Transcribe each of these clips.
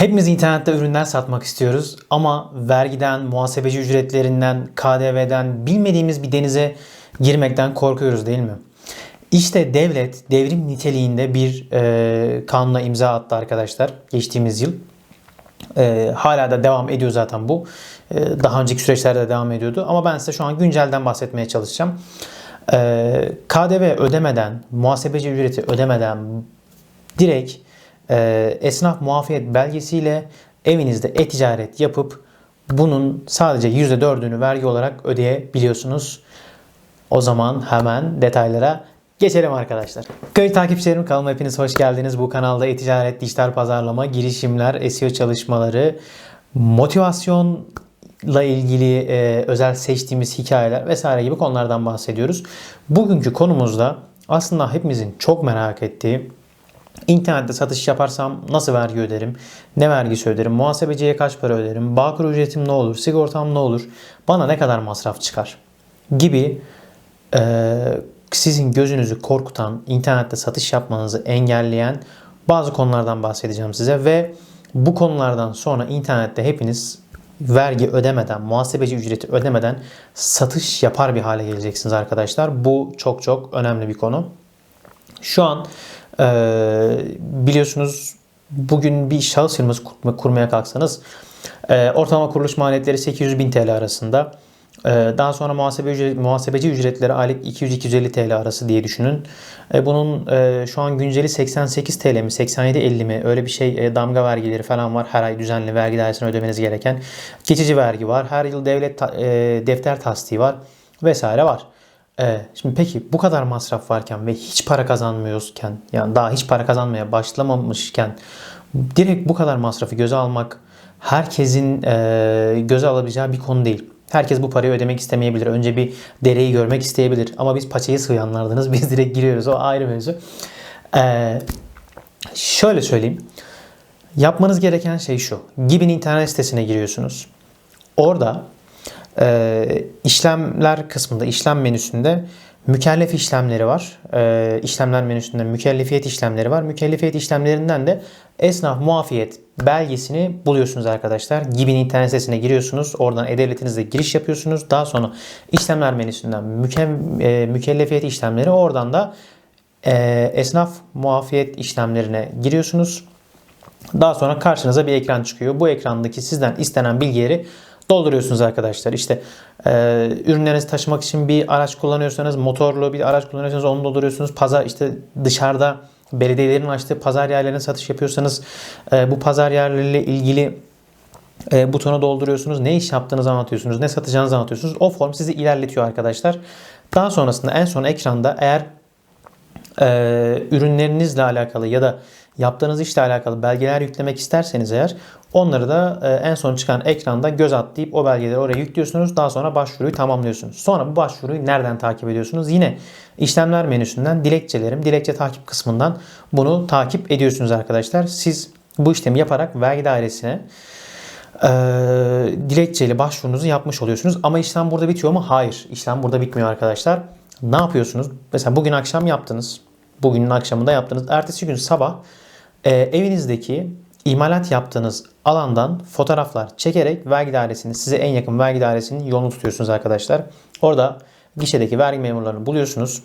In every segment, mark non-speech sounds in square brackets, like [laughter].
Hepimiz internette ürünler satmak istiyoruz ama vergiden, muhasebeci ücretlerinden, KDV'den bilmediğimiz bir denize girmekten korkuyoruz değil mi? İşte devlet devrim niteliğinde bir e, kanuna imza attı arkadaşlar geçtiğimiz yıl. E, hala da devam ediyor zaten bu. E, daha önceki süreçlerde de devam ediyordu ama ben size şu an güncelden bahsetmeye çalışacağım. E, KDV ödemeden, muhasebeci ücreti ödemeden direkt e, esnaf muafiyet belgesiyle evinizde e-ticaret yapıp bunun sadece %4'ünü vergi olarak ödeyebiliyorsunuz. O zaman hemen detaylara geçelim arkadaşlar. Kayıt takipçilerim kanalıma hepiniz hoş geldiniz. Bu kanalda e-ticaret, dijital pazarlama, girişimler, SEO çalışmaları, motivasyonla ilgili e, özel seçtiğimiz hikayeler vesaire gibi konulardan bahsediyoruz. Bugünkü konumuzda aslında hepimizin çok merak ettiği İnternette satış yaparsam nasıl vergi öderim? Ne vergisi öderim? Muhasebeciye kaç para öderim? Bağkur ücretim ne olur? Sigortam ne olur? Bana ne kadar masraf çıkar? Gibi e, sizin gözünüzü korkutan, internette satış yapmanızı engelleyen bazı konulardan bahsedeceğim size ve bu konulardan sonra internette hepiniz vergi ödemeden, muhasebeci ücreti ödemeden satış yapar bir hale geleceksiniz arkadaşlar. Bu çok çok önemli bir konu. Şu an ee, biliyorsunuz bugün bir şahıs firması kurmaya kalksanız e, ortalama kuruluş maliyetleri 800 bin TL arasında. E, daha sonra muhasebe ücret, muhasebeci ücretleri aylık 200-250 TL arası diye düşünün. E, bunun e, şu an günceli 88 TL mi 87-50 mi öyle bir şey e, damga vergileri falan var. Her ay düzenli vergi dairesine ödemeniz gereken. Geçici vergi var. Her yıl devlet ta, e, defter tasdiği var vesaire var. Ee, şimdi peki bu kadar masraf varken ve hiç para kazanmıyorken yani daha hiç para kazanmaya başlamamışken direkt bu kadar masrafı göze almak herkesin e, göze alabileceği bir konu değil. Herkes bu parayı ödemek istemeyebilir. Önce bir dereyi görmek isteyebilir. Ama biz paçayı sığanlardınız. [laughs] Biz direkt giriyoruz. O ayrı mevzu. Ee, şöyle söyleyeyim. Yapmanız gereken şey şu. Gibin internet sitesine giriyorsunuz. Orada e, işlemler kısmında, işlem menüsünde mükellef işlemleri var. E, işlemler menüsünde mükellefiyet işlemleri var. Mükellefiyet işlemlerinden de esnaf muafiyet belgesini buluyorsunuz arkadaşlar. Gibin internet sitesine giriyorsunuz. Oradan e-devletinizde giriş yapıyorsunuz. Daha sonra işlemler menüsünden müke, e, mükellefiyet işlemleri oradan da e, esnaf muafiyet işlemlerine giriyorsunuz. Daha sonra karşınıza bir ekran çıkıyor. Bu ekrandaki sizden istenen bilgileri dolduruyorsunuz arkadaşlar. İşte e, ürünlerinizi taşımak için bir araç kullanıyorsanız, motorlu bir araç kullanıyorsanız onu dolduruyorsunuz. Pazar işte dışarıda belediyelerin açtığı pazar yerlerine satış yapıyorsanız e, bu pazar yerleriyle ilgili e, butonu dolduruyorsunuz. Ne iş yaptığınızı anlatıyorsunuz. Ne satacağınızı anlatıyorsunuz. O form sizi ilerletiyor arkadaşlar. Daha sonrasında en son ekranda eğer e, ürünlerinizle alakalı ya da yaptığınız işle alakalı belgeler yüklemek isterseniz eğer onları da e, en son çıkan ekranda göz atlayıp o belgeleri oraya yüklüyorsunuz. Daha sonra başvuruyu tamamlıyorsunuz. Sonra bu başvuruyu nereden takip ediyorsunuz? Yine işlemler menüsünden dilekçelerim, dilekçe takip kısmından bunu takip ediyorsunuz arkadaşlar. Siz bu işlemi yaparak vergi dairesine e, dilekçeyle başvurunuzu yapmış oluyorsunuz. Ama işlem burada bitiyor mu? Hayır. İşlem burada bitmiyor arkadaşlar. Ne yapıyorsunuz? Mesela bugün akşam yaptınız. Bugünün akşamında yaptınız. Ertesi gün sabah e, evinizdeki imalat yaptığınız alandan fotoğraflar çekerek vergi dairesini size en yakın vergi dairesinin yolunu tutuyorsunuz arkadaşlar. Orada gişedeki vergi memurlarını buluyorsunuz.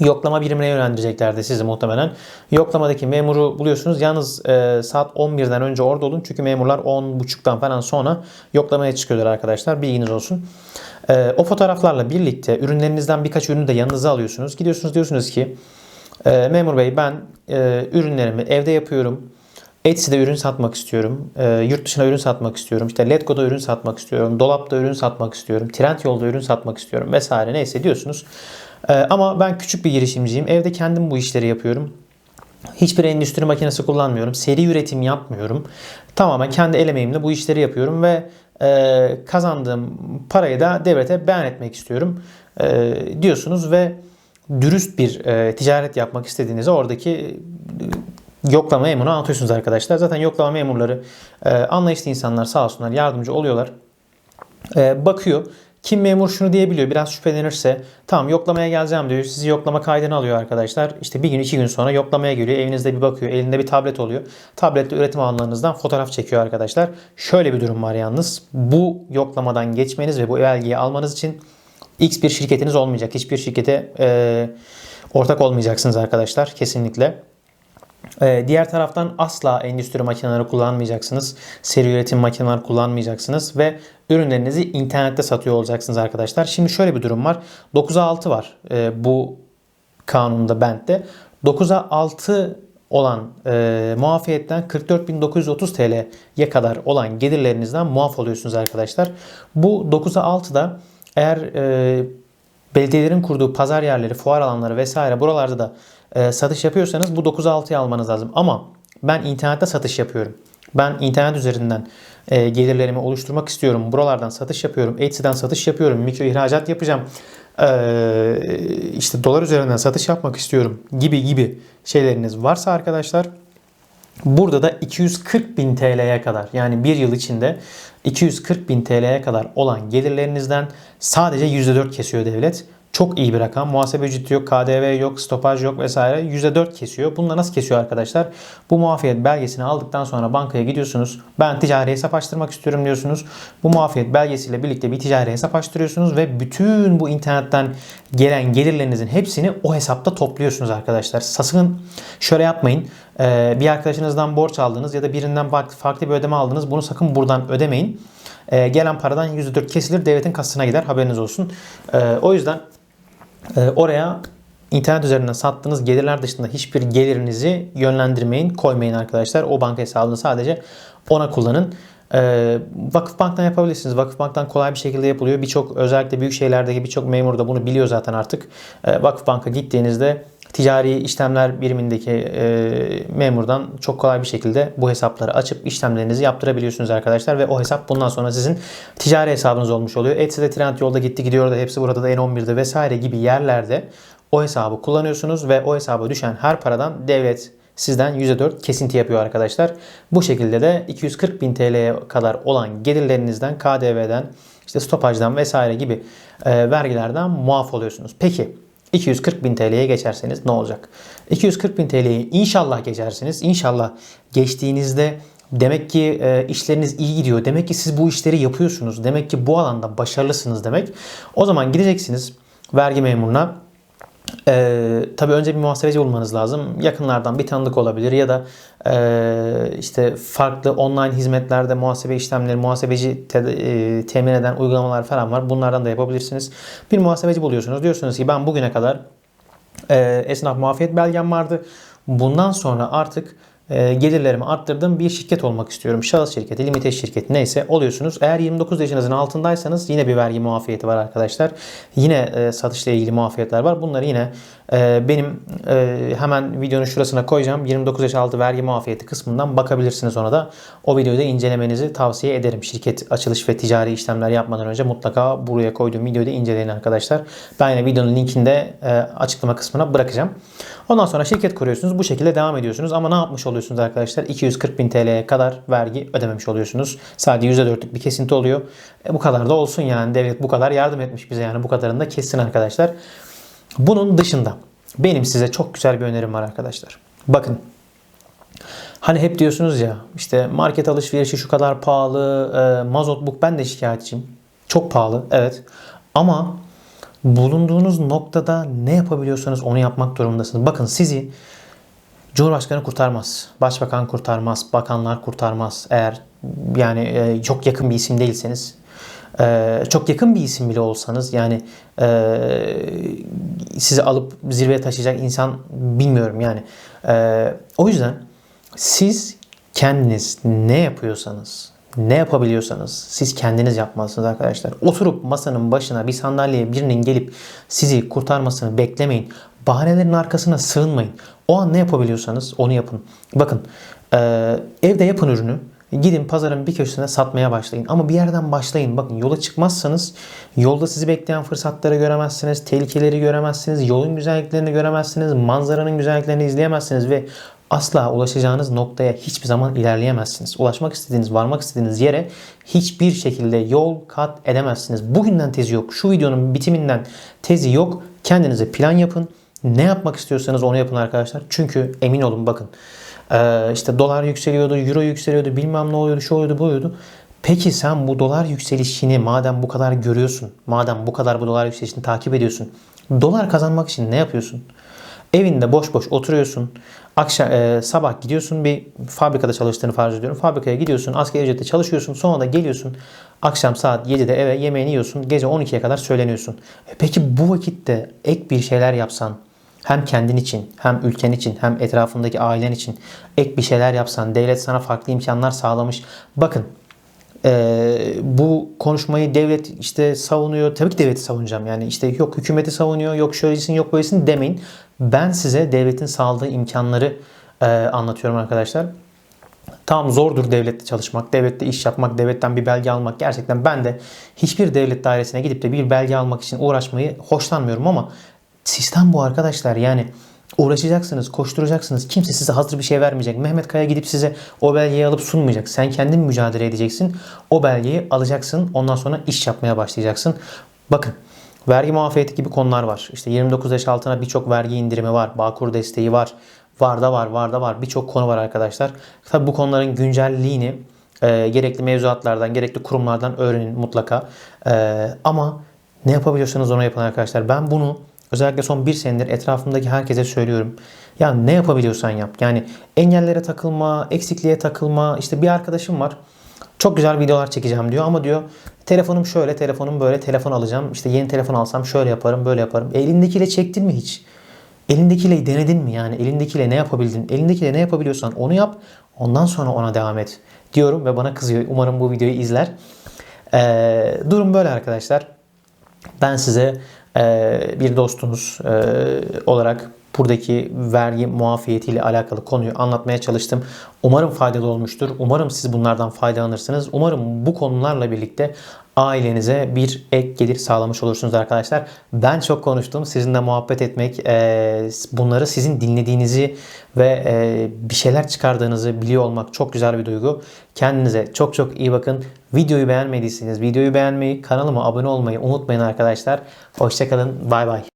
Yoklama birimine yönlendirecekler de sizi muhtemelen. Yoklamadaki memuru buluyorsunuz. Yalnız e, saat 11'den önce orada olun. Çünkü memurlar 10.30'dan falan sonra yoklamaya çıkıyorlar arkadaşlar. Bilginiz olsun. E, o fotoğraflarla birlikte ürünlerinizden birkaç ürünü de yanınıza alıyorsunuz. Gidiyorsunuz diyorsunuz ki e, memur bey ben e, ürünlerimi evde yapıyorum. Etsy'de ürün satmak istiyorum. E, yurt dışına ürün satmak istiyorum. İşte Letgo'da ürün satmak istiyorum. Dolap'ta ürün satmak istiyorum. Trendyol'da ürün satmak istiyorum vesaire neyse diyorsunuz. E, ama ben küçük bir girişimciyim. Evde kendim bu işleri yapıyorum. Hiçbir endüstri makinesi kullanmıyorum. Seri üretim yapmıyorum. Tamamen kendi el emeğimle bu işleri yapıyorum ve e, kazandığım parayı da devlete beyan etmek istiyorum e, diyorsunuz ve dürüst bir e, ticaret yapmak istediğinizde oradaki e, yoklama memuruna anlatıyorsunuz arkadaşlar. Zaten yoklama memurları e, anlayışlı insanlar sağ olsunlar yardımcı oluyorlar. E, bakıyor Kim memur şunu diyebiliyor biraz şüphelenirse tamam yoklamaya geleceğim diyor. Sizi yoklama kaydını alıyor arkadaşlar. İşte bir gün iki gün sonra yoklamaya geliyor. Evinizde bir bakıyor. Elinde bir tablet oluyor. Tabletle üretim alanlarınızdan fotoğraf çekiyor arkadaşlar. Şöyle bir durum var yalnız. Bu yoklamadan geçmeniz ve bu belgeyi almanız için X bir şirketiniz olmayacak. Hiçbir şirkete e, ortak olmayacaksınız arkadaşlar. Kesinlikle. Ee, diğer taraftan asla endüstri makineleri kullanmayacaksınız. Seri üretim makineleri kullanmayacaksınız ve ürünlerinizi internette satıyor olacaksınız arkadaşlar. Şimdi şöyle bir durum var. 9'a 6 var e, bu kanunda bentte. 9'a 6 olan e, muafiyetten 44.930 TL'ye kadar olan gelirlerinizden muaf oluyorsunuz arkadaşlar. Bu 9'a 6'da eğer e, belediyelerin kurduğu pazar yerleri, fuar alanları vesaire buralarda da e, satış yapıyorsanız bu 9.6'ya almanız lazım. Ama ben internette satış yapıyorum. Ben internet üzerinden e, gelirlerimi oluşturmak istiyorum. Buralardan satış yapıyorum. Etsy'den satış yapıyorum. Mikro ihracat yapacağım. E, işte dolar üzerinden satış yapmak istiyorum gibi gibi şeyleriniz varsa arkadaşlar Burada da 240 bin TL'ye kadar yani bir yıl içinde 240 bin TL'ye kadar olan gelirlerinizden sadece %4 kesiyor devlet. Çok iyi bir rakam. Muhasebe ücreti yok, KDV yok, stopaj yok vesaire. %4 kesiyor. Bunu da nasıl kesiyor arkadaşlar? Bu muafiyet belgesini aldıktan sonra bankaya gidiyorsunuz. Ben ticari hesap açtırmak istiyorum diyorsunuz. Bu muafiyet belgesiyle birlikte bir ticari hesap açtırıyorsunuz ve bütün bu internetten gelen gelirlerinizin hepsini o hesapta topluyorsunuz arkadaşlar. Sakın şöyle yapmayın. Ee, bir arkadaşınızdan borç aldınız ya da birinden farklı bir ödeme aldınız. Bunu sakın buradan ödemeyin. Ee, gelen paradan %4 kesilir devletin kasasına gider haberiniz olsun. Ee, o yüzden oraya internet üzerinden sattığınız gelirler dışında hiçbir gelirinizi yönlendirmeyin, koymayın arkadaşlar. O banka hesabını sadece ona kullanın. Ee, Vakıfbank'tan yapabilirsiniz. Vakıfbank'tan kolay bir şekilde yapılıyor. Birçok özellikle büyük şehirlerdeki birçok memur da bunu biliyor zaten artık. Ee, Vakıfbank'a gittiğinizde ticari işlemler birimindeki e, memurdan çok kolay bir şekilde bu hesapları açıp işlemlerinizi yaptırabiliyorsunuz arkadaşlar ve o hesap bundan sonra sizin ticari hesabınız olmuş oluyor. Etsy'de trend yolda gitti gidiyor da hepsi burada da N11'de vesaire gibi yerlerde o hesabı kullanıyorsunuz ve o hesaba düşen her paradan devlet sizden %4 kesinti yapıyor arkadaşlar. Bu şekilde de 240 bin TL'ye kadar olan gelirlerinizden KDV'den işte stopajdan vesaire gibi e, vergilerden muaf oluyorsunuz. Peki 240 bin TL'ye geçerseniz ne olacak? 240 bin TL'yi inşallah geçersiniz. İnşallah geçtiğinizde demek ki e, işleriniz iyi gidiyor. Demek ki siz bu işleri yapıyorsunuz. Demek ki bu alanda başarılısınız demek. O zaman gideceksiniz vergi memuruna ee, tabii önce bir muhasebeci bulmanız lazım. Yakınlardan bir tanıdık olabilir ya da e, işte farklı online hizmetlerde muhasebe işlemleri, muhasebeci te, e, temin eden uygulamalar falan var. Bunlardan da yapabilirsiniz. Bir muhasebeci buluyorsunuz. Diyorsunuz ki ben bugüne kadar e, esnaf muafiyet belgem vardı. Bundan sonra artık gelirlerimi arttırdığım bir şirket olmak istiyorum. Şahıs şirketi, limited şirketi neyse oluyorsunuz. Eğer 29 yaşınızın altındaysanız yine bir vergi muafiyeti var arkadaşlar. Yine e, satışla ilgili muafiyetler var. Bunları yine benim e, hemen videonun şurasına koyacağım. 29 yaş altı vergi muafiyeti kısmından bakabilirsiniz ona da. O videoyu da incelemenizi tavsiye ederim. Şirket açılış ve ticari işlemler yapmadan önce mutlaka buraya koyduğum videoyu da inceleyin arkadaşlar. Ben yine videonun linkini de e, açıklama kısmına bırakacağım. Ondan sonra şirket kuruyorsunuz. Bu şekilde devam ediyorsunuz. Ama ne yapmış oluyorsunuz arkadaşlar? 240 bin TL'ye kadar vergi ödememiş oluyorsunuz. Sadece %4'lük bir kesinti oluyor. E, bu kadar da olsun yani. Devlet bu kadar yardım etmiş bize yani. Bu kadarını da kessin arkadaşlar. Bunun dışında benim size çok güzel bir önerim var arkadaşlar. Bakın Hani hep diyorsunuz ya işte market alışverişi şu kadar pahalı, e, mazot buk ben de şikayetçiyim. Çok pahalı evet. Ama bulunduğunuz noktada ne yapabiliyorsanız onu yapmak durumundasınız. Bakın sizi Cumhurbaşkanı kurtarmaz, Başbakan kurtarmaz, bakanlar kurtarmaz. Eğer yani e, çok yakın bir isim değilseniz, e, çok yakın bir isim bile olsanız yani e, sizi alıp zirveye taşıyacak insan bilmiyorum yani. O yüzden siz kendiniz ne yapıyorsanız ne yapabiliyorsanız siz kendiniz yapmalısınız arkadaşlar. Oturup masanın başına bir sandalyeye birinin gelip sizi kurtarmasını beklemeyin. Bahanelerin arkasına sığınmayın. O an ne yapabiliyorsanız onu yapın. Bakın e, evde yapın ürünü. Gidin pazarın bir köşesine satmaya başlayın. Ama bir yerden başlayın. Bakın yola çıkmazsanız yolda sizi bekleyen fırsatları göremezsiniz. Tehlikeleri göremezsiniz. Yolun güzelliklerini göremezsiniz. Manzaranın güzelliklerini izleyemezsiniz. Ve asla ulaşacağınız noktaya hiçbir zaman ilerleyemezsiniz. Ulaşmak istediğiniz, varmak istediğiniz yere hiçbir şekilde yol kat edemezsiniz. Bugünden tezi yok. Şu videonun bitiminden tezi yok. Kendinize plan yapın. Ne yapmak istiyorsanız onu yapın arkadaşlar. Çünkü emin olun bakın. Ee, işte dolar yükseliyordu, euro yükseliyordu, bilmem ne oluyordu, şu oluyordu, bu oluyordu. Peki sen bu dolar yükselişini madem bu kadar görüyorsun, madem bu kadar bu dolar yükselişini takip ediyorsun, dolar kazanmak için ne yapıyorsun? Evinde boş boş oturuyorsun. Akşam e, sabah gidiyorsun bir fabrikada çalıştığını farz ediyorum. Fabrikaya gidiyorsun, asgari ücretle çalışıyorsun. Sonra da geliyorsun. Akşam saat 7'de eve yemeğini yiyorsun. Gece 12'ye kadar söyleniyorsun. E peki bu vakitte ek bir şeyler yapsan, hem kendin için, hem ülken için, hem etrafındaki ailen için ek bir şeyler yapsan, devlet sana farklı imkanlar sağlamış. Bakın ee, bu konuşmayı devlet işte savunuyor. Tabii ki devleti savunacağım. Yani işte yok hükümeti savunuyor, yok şöylesin, yok böylesin demeyin. Ben size devletin sağladığı imkanları e, anlatıyorum arkadaşlar. Tamam zordur devlette çalışmak, devlette iş yapmak, devletten bir belge almak. Gerçekten ben de hiçbir devlet dairesine gidip de bir belge almak için uğraşmayı hoşlanmıyorum ama sistem bu arkadaşlar. Yani uğraşacaksınız, koşturacaksınız. Kimse size hazır bir şey vermeyecek. Mehmet Kaya gidip size o belgeyi alıp sunmayacak. Sen kendin mücadele edeceksin. O belgeyi alacaksın. Ondan sonra iş yapmaya başlayacaksın. Bakın vergi muafiyeti gibi konular var. İşte 29 yaş altına birçok vergi indirimi var. Bağkur desteği var. Var da var, var da var. Birçok konu var arkadaşlar. Tabi bu konuların güncelliğini e, gerekli mevzuatlardan, gerekli kurumlardan öğrenin mutlaka. E, ama ne yapabiliyorsanız onu yapın arkadaşlar. Ben bunu özellikle son bir senedir etrafımdaki herkese söylüyorum. Ya ne yapabiliyorsan yap. Yani engellere takılma, eksikliğe takılma. İşte bir arkadaşım var. Çok güzel videolar çekeceğim diyor ama diyor telefonum şöyle, telefonum böyle, telefon alacağım. İşte yeni telefon alsam şöyle yaparım, böyle yaparım. Elindekiyle çektin mi hiç? Elindekiyle denedin mi yani? Elindekiyle ne yapabildin? Elindekiyle ne yapabiliyorsan onu yap. Ondan sonra ona devam et diyorum ve bana kızıyor. Umarım bu videoyu izler. Ee, durum böyle arkadaşlar. Ben size bir dostunuz e, olarak buradaki vergi muafiyetiyle alakalı konuyu anlatmaya çalıştım. Umarım faydalı olmuştur. Umarım siz bunlardan faydalanırsınız. Umarım bu konularla birlikte ailenize bir ek gelir sağlamış olursunuz arkadaşlar. Ben çok konuştum. Sizinle muhabbet etmek, e, bunları sizin dinlediğinizi ve e, bir şeyler çıkardığınızı biliyor olmak çok güzel bir duygu. Kendinize çok çok iyi bakın. Videoyu beğenmediyseniz videoyu beğenmeyi, kanalıma abone olmayı unutmayın arkadaşlar. Hoşçakalın. Bay bay.